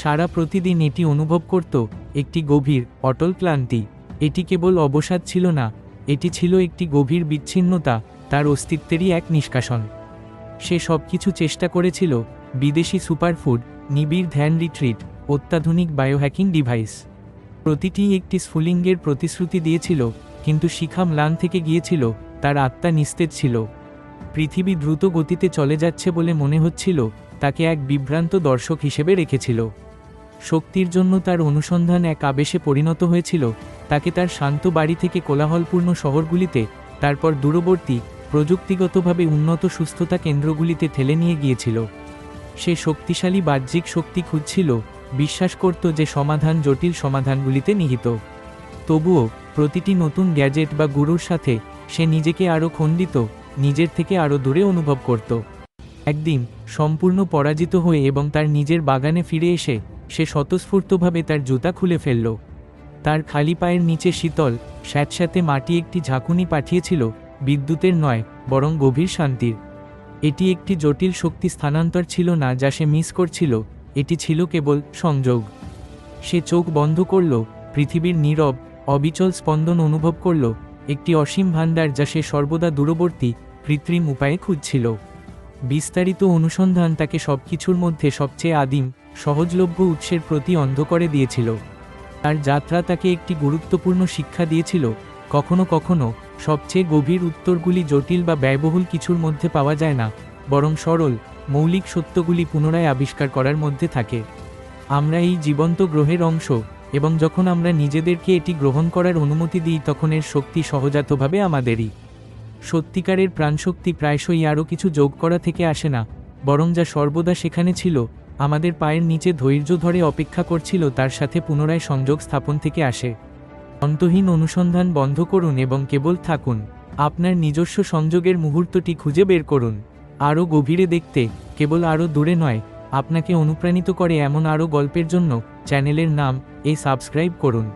সারা প্রতিদিন এটি অনুভব করত একটি গভীর, অটল ক্লান্তি। এটি কেবল অবসাদ ছিল না, এটি ছিল একটি গভীর বিচ্ছিন্নতা, তার অস্তিত্বেরই এক নিষ্কাশন। সে সব কিছু চেষ্টা করেছিল, বিদেশি সুপারফুড, নিবিড় ধ্যান রিট্রিট, অত্যাধুনিক বায়োহ্যাকিং ডিভাইস। প্রতিটি একটি স্ফুলিঙ্গের প্রতিশ্রুতি দিয়েছিল, কিন্তু শিখা ম্লান থেকে গিয়েছিল, তার আত্মা নিস্তেজ ছিল। পৃথিবী দ্রুত গতিতে চলে যাচ্ছে বলে মনে হচ্ছিল, তাকে এক বিভ্রান্ত দর্শক হিসেবে রেখেছিল। শক্তির জন্য তার অনুসন্ধান এক আবেশে পরিণত হয়েছিল, তাকে তার শান্ত বাড়ি থেকে কোলাহলপূর্ণ শহরগুলিতে, তারপর দূরবর্তী, প্রযুক্তিগতভাবে উন্নত সুস্থতা কেন্দ্রগুলিতে ঠেলে নিয়ে গিয়েছিল। সে শক্তিশালী বাহ্যিক শক্তি খুঁজছিল, বিশ্বাস করত যে সমাধান জটিল সমাধানগুলিতে নিহিত। তবুও, প্রতিটি নতুন গ্যাজেট বা গুরুর সাথে, সে নিজেকে আরও খণ্ডিত, নিজের থেকে আরও দূরে অনুভব করত। একদিন, সম্পূর্ণ পরাজিত হয়ে এবং তার নিজের বাগানে ফিরে এসে সে স্বতঃস্ফূর্তভাবে তার জুতা খুলে ফেলল। তার খালি পায়ের নিচে শীতল, স্যাঁতস্যাঁতে মাটি একটি ঝাঁকুনি পাঠিয়েছিল, বিদ্যুতের নয়, বরং গভীর শান্তির। এটি একটি জটিল শক্তি স্থানান্তর ছিল না যা সে মিস করছিল, এটি ছিল কেবল সংযোগ। সে চোখ বন্ধ করল, পৃথিবীর নীরব, অবিচল স্পন্দন অনুভব করল, একটি অসীম ভাণ্ডার যা সে সর্বদা দূরবর্তী, কৃত্রিম উপায়ে খুঁজছিল। বিস্তারিত অনুসন্ধান তাকে সবকিছুর মধ্যে সবচেয়ে আদিম সহজলভ্য উৎসের প্রতি অন্ধ করে দিয়েছিল। তার যাত্রা তাকে একটি গুরুত্বপূর্ণ শিক্ষা দিয়েছিল, কখনো কখনো সবচেয়ে গভীর উত্তরগুলি জটিল বা ব্যয়বহুল কিছুর মধ্যে পাওয়া যায় না, বরং সরল, মৌলিক সত্যগুলি পুনরায় আবিষ্কার করার মধ্যে থাকে। আমরা এই জীবন্ত গ্রহের অংশ, এবং যখন আমরা নিজেদেরকে এটি গ্রহণ করার অনুমতি দিই, তখন এর শক্তি সহজাতভাবে আমাদেরই। সত্যিকারের প্রাণশক্তি প্রায়শই আরও কিছু যোগ করা থেকে আসে না, বরং যা সর্বদা সেখানে ছিল আমাদের পায়ের নিচে ধৈর্য ধরে অপেক্ষা করছিল, তার সাথে পুনরায় সংযোগ স্থাপন থেকে আসে। অন্তহীন অনুসন্ধান বন্ধ করুন এবং কেবল থাকুন। আপনার নিজস্ব সংযোগের মুহূর্তটি খুঁজে বের করুন। আরও গভীরে দেখতে, কেবল আরও দূরে নয়, আপনাকে অনুপ্রাণিত করে এমন আরও গল্পের জন্য চ্যানেলের নাম এই সাবস্ক্রাইব করুন।